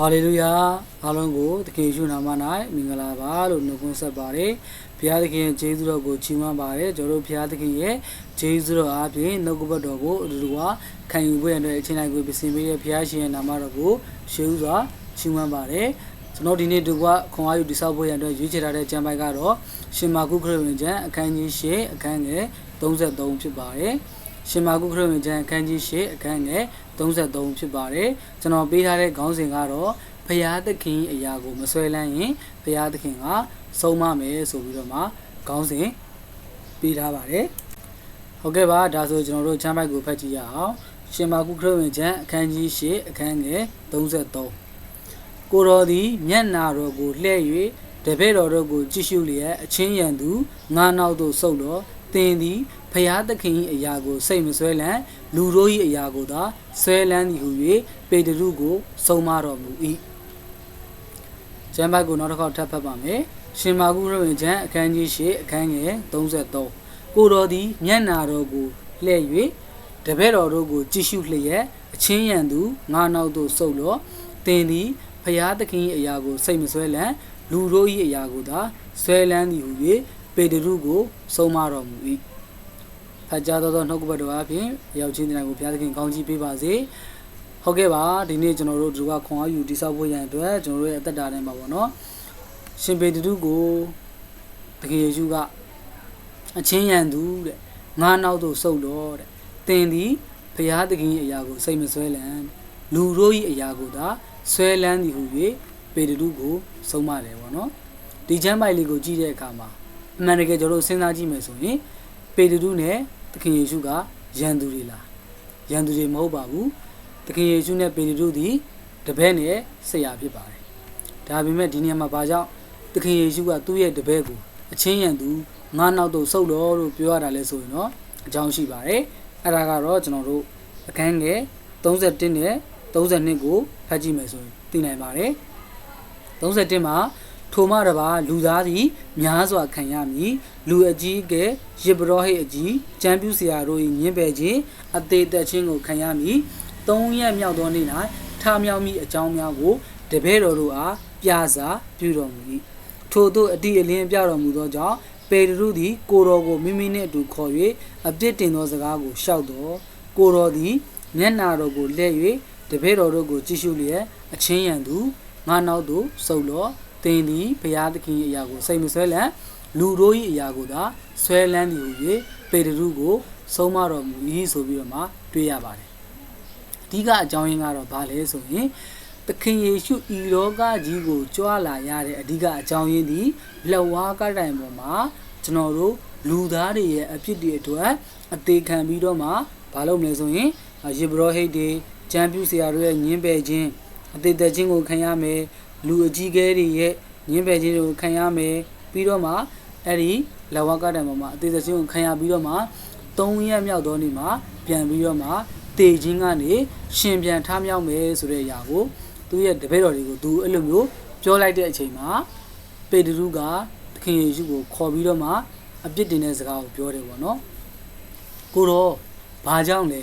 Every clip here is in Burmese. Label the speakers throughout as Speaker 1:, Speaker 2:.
Speaker 1: ဟာလေလုယာအားလုံးကိုသခင်ယေရှုနာမ၌မင်္ဂလာပါလို့နှုတ်ခွန်းဆက်ပါတယ်ဘုရားသခင်ရဲ့ဂျေဇုတော်ကိုချီးမွမ်းပါတယ်ကျွန်တော်တို့ဘုရားသခင်ရဲ့ဂျေဇုတော်အားဖြင့်နှုတ်ကပတ်တော်ကိုအတူတူကခံယူဖို့ရတဲ့အချိန်တိုင်းကိုပြင်ဆင်ပေးတဲ့ဘုရားရှင်ရဲ့နာမတော်ကိုရှေးဥစွာချီးမွမ်းပါတယ်ကျွန်တော်ဒီနေ့ဒီကခွန်အားယူတိဆောက်ဖို့ရတဲ့ရွေးချယ်ထားတဲ့ကျမ်းပိုက်ကတော့ရှင်မာကုခရစ်ဝင်ကျမ်းအခန်းကြီး၈အခန်းငယ်33ဖြစ်ပါတယ် ရှင်မာကုခရစ်ဝင်ကျမ်းအခန်းကြီး၈အခန်းငယ်33ဖြစ်ပါတယ်ကျွန်တော်ပေးထားတဲ့ခေါင်းစဉ်ကတော့ဖရာသခင်အရာကိုမဆွဲလန်းရင်ဖရာသခင်ကဆုံးမမယ်ဆိုပြီးတော့မှခေါင်းစဉ်ပေးထားပါတယ်ဟုတ်ကဲ့ပါဒါဆိုကျွန်တော်တို့ချမ်းပိုက်ကိုဖတ်ကြည့်ရအောင်ရှင်မာကုခရစ်ဝင်ကျမ်းအခန်းကြီး၈အခန်းငယ်33ကိုတော်သည်မျက်နာတော်ကိုလှည့်၍တပည့်တော်တို့ကိုကြည့်ရှုလျက်အချင်းရန်သူငါနောက်သို့ဆုတ်တော် သင်သည်ဖျားသခင်၏အရာကိုစိတ်မဆွဲလန်းလူတို့၏အရာကိုသာဆွဲလန်းသည်ဟု၍ပေတရုကိုဆုံးမတော်မူ၏ကျမ်းပိုက်ကိုနောက်တစ်ခေါက်ထပ်ဖတ်ပါမယ်ရှင်မာကုရဝင်ကျမ်းအခန်းကြီး၈အခန်းငယ်33ကိုတော်သည်မျက်နာတော်ကိုလှည့်၍တပည့်တော်တို့ကိုကြည့်ရှုလျက်အချင်းရန်သူငါနောက်သို့ဆုတ်လောသင်သည်ဖျားသခင်၏အရာကိုစိတ်မဆွဲလန်းလူတို့၏အရာကိုသာဆွဲလန်းသည်ဟု၍ ပေတရုကိုဆုံးမတော်မူ၏ဖတ်ကြားသောသောနှုတ်ကပတ်တော်အပြင်ရောက်ချင်းတဲ့ကိုဘုရားသခင်ကောင်းချီးပေးပါစေဟုတ်ကဲ့ပါဒီနေ့ကျွန်တော်တို့ဒီကခွန်အားယူတိဆောက်ဖို့ရန်အတွက်ကျွန်တော်တို့ရဲ့အသက်တာထဲမှာပေါ့နော်ရှင်ပေတရုကိုတကယ်ယေရှုကအချင်းရန်သူတဲ့ငါနောက်သို့ဆုတ်တော့တဲ့သင်သည်ဘုရားသခင်၏အရာကိုစိတ်မဆွဲလန်းလူတို့၏အရာကိုသာဆွဲလန်းသည်ဟု၍ပေတရုကိုဆုံးမတယ်ပေါ့နော်ဒီချမ်းပိုက်လေးကိုကြည့်တဲ့အခါမှာ အမှန်တကယ်ကျွန်တော်တို့စဉ်းစားကြည့်မယ်ဆိုရင်ပေတရုနဲ့သခင်ယေရှုကယန်သူတွေလားယန်သူတွေမဟုတ်ပါဘူးသခင်ယေရှုနဲ့ပေတရုသည်တပည့်နဲ့ဆရာဖြစ်ပါတယ်ဒါပေမဲ့ဒီနေရာမှာဘာကြောင့်သခင်ယေရှုကသူ့ရဲ့တပည့်ကိုအချင်းယန်သူငါနောက်တော့ဆုတ်တော်လို့ပြောရတာလဲဆိုရင်တော့အကြောင်းရှိပါတယ်အဲ့ဒါကတော့ကျွန်တော်တို့အခန်းငယ်31နဲ့32ကိုဖတ်ကြည့်မယ်ဆိုရင်သိနိုင်ပါတယ်31မှာ ထိုမှတပါလူသားသည်များစွာခံရမည်လူအကြီးကဲယေဘရောဟိတ်အကြီးကျမ်းပြူဆရာတို့၏ညင်ပယ်ခြင်းအသေးသက်ခြင်းကိုခံရမည်သုံးရက်မြောက်သောနေ့၌ထားမြောက်မိအကြောင်းများကိုတပည့်တော်တို့အားပြစာပြုတော်မူ၏ထို့သောအတိအလင်းပြတော်မူသောကြောင့်ပေတရုသည်ကိုတော်ကိုမိမိနှင့်အတူခေါ်၍အပြစ်တင်သောစကားကိုရှောက်တော်ကိုတော်သည်မျက်နာတော်ကိုလှည့်၍တပည့်တော်တို့ကိုကြည့်ရှုလျက်အချင်းရန်သူငါနောက်သို့ဆုတ်လော သင်သည်ဘုရားသခင်၏အရာကိုစိတ်မဆွဲလန့်လူတို့၏အရာကိုသာဆွဲလန်းသည်ဟု၍ပေတရုကိုဆုံးမတော်မူ၏ဆိုပြီးတော့မှတွေ့ရပါတယ်အဓိကအကြောင်းရင်းကတော့ဘာလဲဆိုရင်သခင်ယေရှုဤလောကကြီးကိုကြွာလာရတဲ့အဓိကအကြောင်းရင်းဒီလက်ဝါးကတိုင်ပေါ်မှာကျွန်တော်တို့လူသားတွေရဲ့အဖြစ်တွေအတွက်အသေးခံပြီးတော့မှဘာလုပ်မလဲဆိုရင်ယေဘရဟိတ်တွေကျမ်းပြူဆရာတို့ရဲ့ညင်းပယ်ခြင်းအသေးသက်ခြင်းကိုခံရမယ် လူအကြီးကဲတွေရဲ့ညင်းပယ်ခြင်းတွေကိုခံရမယ်ပြီးတော့မှအဲ့ဒီလက်ဝါးကတိုင်ပေါ်မှာအသေးသက်ခြင်းကိုခံရပြီးတော့မှ၃ရက်မြောက်သောနေ့မှာပြန်ပြီးတော့မှတေခြင်းကနေရှင်ပြန်ထားမြောက်မယ်ဆိုတဲ့အရာကိုသူ့ရဲ့တပည့်တော်တွေကိုသူအဲ့လိုမျိုးပြောလိုက်တဲ့အချိန်မှာပေတရုကသခင်ယေရှုကိုခေါ်ပြီးတော့မှအပြစ်တင်တဲ့စကားကိုပြောတယ်ပေါ့နော်ကိုတော့ဘာကြောင့်လဲ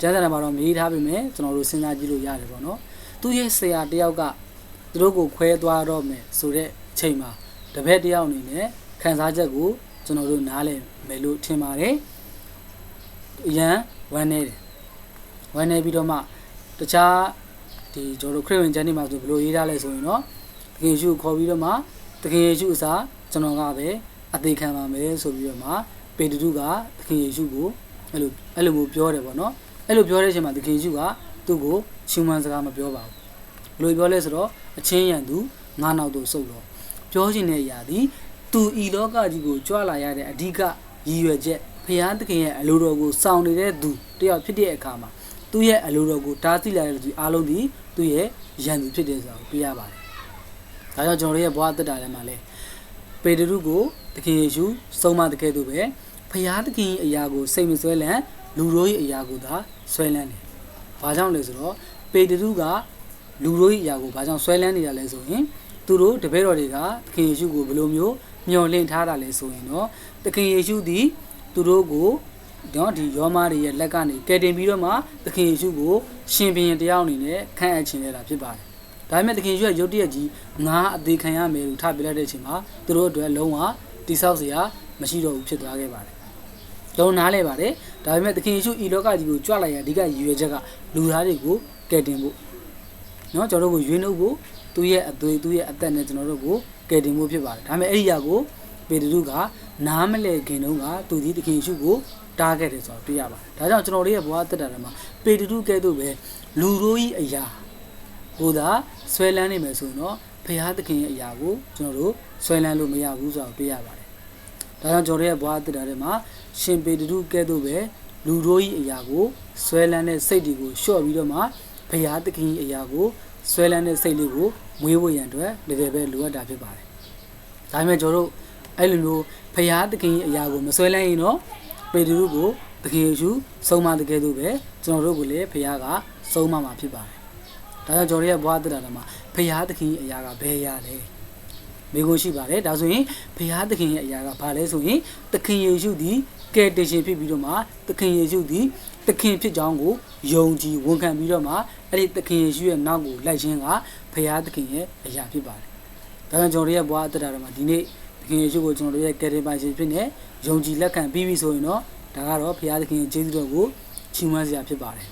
Speaker 1: ကျမ်းစာထဲမှာတော့မေးထားပြီမယ်ကျွန်တော်တို့စဉ်းစားကြည့်လို့ရတယ်ပေါ့နော်သူ့ရဲ့ဆရာတယောက်က သူတို့ကိုခွဲသွားတော့မယ်ဆိုတဲ့အချိန်မှာတပည့်တယောက်အနေနဲ့ခံစားချက်ကိုကျွန်တော်တို့နားလည်မယ်လို့ထင်ပါတယ်အရန်ဝမ်းနေတယ်ဝမ်းနေပြီးတော့မှတခြားဒီကျွန်တော်တို့ခရစ်ဝင်ကျမ်းတွေမှာဆိုဘယ်လိုရေးထားလဲဆိုရင်တော့တကယ်ယေရှုခေါ်ပြီးတော့မှတကယ်ယေရှုအစားကျွန်တော်ကပဲအသေးခံပါမယ်ဆိုပြီးတော့မှပေတရုကတကယ်ယေရှုကိုအဲ့လိုအဲ့လိုမျိုးပြောတယ်ပေါ့နော်အဲ့လိုပြောတဲ့အချိန်မှာတကယ်ယေရှုကသူ့ကိုရှင်မန်စကားမပြောပါဘူး ဘယ်လိုပြောလဲဆိုတော့အချင်းရန်သူငါနောက်သို့ဆုတ်တော့ပြောချင်တဲ့အရာဒီသူဤလောကကြီးကိုကြွလာရတဲ့အဓိကရည်ရွယ်ချက်ဖျားသခင်ရဲ့အလိုတော်ကိုစောင့်နေတဲ့သူတယောက်ဖြစ်တဲ့အခါမှာသူ့ရဲ့အလိုတော်ကိုတားဆီးလာတဲ့သူအားလုံးဒီသူ့ရဲ့ရန်သူဖြစ်တယ်ဆိုတာကိုပြရပါတယ်။ဒါကြောင့်ကျွန်တော်တို့ရဲ့ဘဝအသက်တာထဲမှာလဲပေတရုကိုတခင်ယေရှုဆုံးမတဲ့ကဲ့သို့ပဲဖျားသခင်ရဲ့အရာကိုစိတ်မဆွဲလန့်လူတို့ရဲ့အရာကိုသာဆွဲလန့်တယ်။ဘာကြောင့်လဲဆိုတော့ပေတရုက လူတို့၏အရာကိုဘာကြောင့်ဆွဲလန်းနေတာလဲဆိုရင်သူတို့တပည့်တော်တွေကသခင်ယေရှုကိုဘယ်လိုမျိုးမျှော်လင့်ထားတာလဲဆိုရင်တော့သခင်ယေရှုသည်သူတို့ကိုနော်ဒီယောမာတွေရဲ့လက်ကနေကယ်တင်ပြီးတော့မှသခင်ယေရှုကိုရှင်ဘုရင်တရားအနေနဲ့ခန့်အပ်ခြင်းလဲတာဖြစ်ပါတယ်။ဒါပေမဲ့သခင်ယေရှုကရုတ်တရက်ကြီးငါအသေးခံရမယ်လို့ထပြလိုက်တဲ့အချိန်မှာသူတို့အတွက်လုံးဝတိဆောက်စရာမရှိတော့ဘူးဖြစ်သွားခဲ့ပါတယ်။လုံးနားလဲပါတယ်။ဒါပေမဲ့သခင်ယေရှုဤလောကကြီးကိုကြွလိုက်ရအဓိကရည်ရွယ်ချက်ကလူသားတွေကိုကယ်တင်ဖို့ နော်ကျွန်တော်တို့ကိုရွေးနှုတ်ကိုသူ့ရဲ့အသွေးသူ့ရဲ့အသက်နဲ့ကျွန်တော်တို့ကိုကယ်တင်မှုဖြစ်ပါတယ်ဒါပေမဲ့အဲ့ဒီရာကိုပေတရုကနားမလဲခင်တုန်းကသူဒီတခင်ယေရှုကိုတားခဲ့တယ်ဆိုတာတွေ့ရပါတယ်ဒါကြောင့်ကျွန်တော်တို့ရဲ့ဘဝတက်တာထဲမှာပေတရုကဲ့သို့ပဲလူတို့၏အရာကိုသာဆွဲလန်းနေမယ်ဆိုရင်တော့ဖရာသခင်ရဲ့အရာကိုကျွန်တော်တို့ဆွဲလန်းလို့မရဘူးဆိုတာတွေ့ရပါတယ်ဒါကြောင့်ကျွန်တော်တို့ရဲ့ဘဝတက်တာထဲမှာရှင်ပေတရုကဲ့သို့ပဲလူတို့၏အရာကိုဆွဲလန်းတဲ့စိတ်တွေကိုလျှော့ပြီးတော့မှ ဖရာသခင်၏အရာကိုဆွဲလန်းတဲ့စိတ်လေးကိုမွေးဖို့ရန်အတွက်တကယ်ပဲလိုအပ်တာဖြစ်ပါတယ်။ဒါပေမဲ့ကျွန်တော်တို့အဲ့လိုမျိုးဖရာသခင်၏အရာကိုမဆွဲလန်းရင်တော့ပေတရုကိုသခင်ယေရှုဆုံးမတကယ်သို့ပဲကျွန်တော်တို့ကိုလည်းဖရာကဆုံးမမှာဖြစ်ပါတယ်။ဒါကြောင့်ကျွန်တော်ရဲ့ဘဝတက်တာမှာဖရာသခင်ရဲ့အရာကဘယ်ရလဲမိကိုရှိပါတယ်ဒါဆိုရင်ဖရာသခင်ရဲ့အရာကဘာလဲဆိုရင်သခင်ယေရှုသည်ကယ်တင်ရှင်ဖြစ်ပြီးတော့မှသခင်ယေရှုသည် သခင်ဖြစ်ကြောင်းကိုယုံကြည်ဝန်ခံပြီးတော့မှအဲ့ဒီသခင်ယေရှုရဲ့နောက်ကိုလိုက်ခြင်းကဖရာသခင်ရဲ့အရာဖြစ်ပါတယ်ဒါကြောင့်ကျွန်တော်ရဲ့ဘဝတက်တာမှာဒီနေ့သခင်ယေရှုကိုကျွန်တော်တို့ရဲ့ကယ်တင်ပိုင်ရှင်ဖြစ်နေယုံကြည်လက်ခံပြီးပြီဆိုရင်တော့ဒါကတော့ဖရာသခင်ရဲ့ကျေးဇူးတော်ကိုချီးမွမ်းစရာဖြစ်ပါတယ်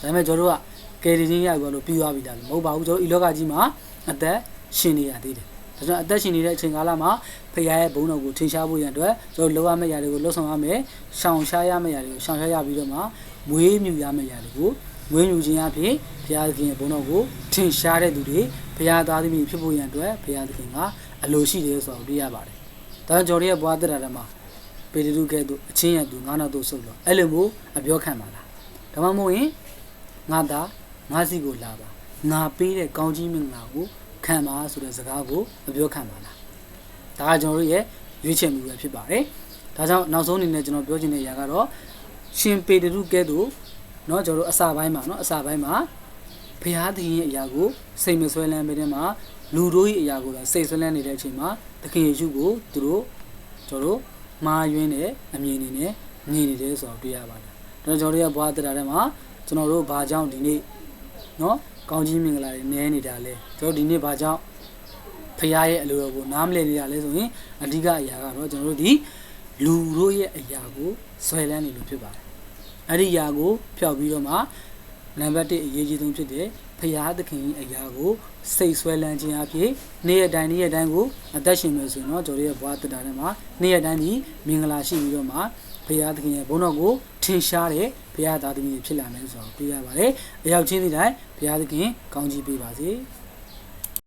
Speaker 1: ဒါပေမဲ့ကျွန်တော်တို့ကကယ်တင်ခြင်းရပြီလို့ပြီးသွားပြီလားမဟုတ်ပါဘူးကျွန်တော်ဤလောကကြီးမှာအသက်ရှင်နေရသေးတယ် ဒါကြောင့်အသက်ရှင်နေတဲ့အချိန်ကာလမှာဖခင်ရဲ့ဘုန်းတော်ကိုထင်ရှားဖို့ရန်အတွက်ကျွန်တော်လိုအပ်မယ့်ရာတွေကိုလှုပ်ဆောင်ရမယ်။ရှောင်ရှားရမယ့်ရာတွေကိုရှောင်ရှားရပြီးတော့မှမွေးမြူရမယ့်ရာတွေကိုမွေးမြူခြင်းအပြင်ဖခင်ခင်ရဲ့ဘုန်းတော်ကိုထင်ရှားတဲ့သူတွေဖခင်သားသမီးဖြစ်ဖို့ရန်အတွက်ဖခင်ခင်ကအလိုရှိတယ်ဆိုတာကိုတွေ့ရပါတယ်။ဒါကြောင့်ကျွန်တော်ရဲ့ဘဝတက်တာမှာပေတရုကဲ့သို့အချင်းရသူငါးနောက်သို့ဆုတ်တော့အဲ့လိုမျိုးအပြောခံပါလား။ဒါမှမဟုတ်ရင်ငါသားငါစီကိုလာပါ။ငါပေးတဲ့ကောင်းကြီးမင်္ဂလာကို ခံပါဆိုတဲ့စကားကိုမပြောခံပါလားဒါကကျွန်တော်တို့ရဲ့ရွေးချယ်မှုပဲဖြစ်ပါတယ်ဒါကြောင့်နောက်ဆုံးအနေနဲ့ကျွန်တော်ပြောချင်တဲ့အရာကတော့ရှင်ပေတရုကဲ့သို့เนาะကျွန်တော်တို့အစာပိုင်းမှာเนาะအစာပိုင်းမှာဘုရားသခင်ရဲ့အရာကိုစိတ်မဆွဲလန်းပေးတဲ့မှာလူတို့ရဲ့အရာကိုလည်းစိတ်ဆွဲလန်းနေတဲ့အချိန်မှာသခင်ယေရှုကိုသူတို့ကျွန်တော်တို့မှားယွင်းတဲ့အမြင်တွေနဲ့မြင်နေတယ်ဆိုတော့တွေ့ရပါတယ်ဒါကြောင့်ကျွန်တော်တို့ရဲ့ဘဝတရားထဲမှာကျွန်တော်တို့ဘာကြောင့်ဒီနေ့ เนาะ ကောင်းကြီးမင်္ဂလာတွေနည်းနေတာလဲကျွန်တော်ဒီနေ့ဘာကြောင့်ဖခင်ရဲ့အလိုတော်ကိုနားမလည်နေတာလဲဆိုရင်အဓိကအရာကတော့ကျွန်တော်တို့ဒီလူတို့ရဲ့အရာကိုဆွဲလန်းနေလို့ဖြစ်ပါတယ်အဲ့ဒီအရာကိုဖျောက်ပြီးတော့မှနံပါတ်1အရေးကြီးဆုံးဖြစ်တဲ့ဖခင်သခင်ရဲ့အရာကိုစိတ်ဆွဲလန်းခြင်းအဖြစ်နေ့ရက်တိုင်းနေ့ရက်တိုင်းကိုအသက်ရှင်မယ်ဆိုရင်တော့ကျွန်တော်ရဲ့ဘဝတရားထဲမှာနေ့ရက်တိုင်းဒီမင်္ဂလာရှိပြီးတော့မှဘုရားသခင်ရဲ့ဘုန်းတော်ကို ထင်ရှားတဲ့ဘုရားသားသမီးတွေဖြစ်လာမယ်ဆိုတော့ပြရပါတယ်။အရောက်ချင်းဒီတိုင်းဘုရားသခင်ကောင်းချီးပေးပါစေ။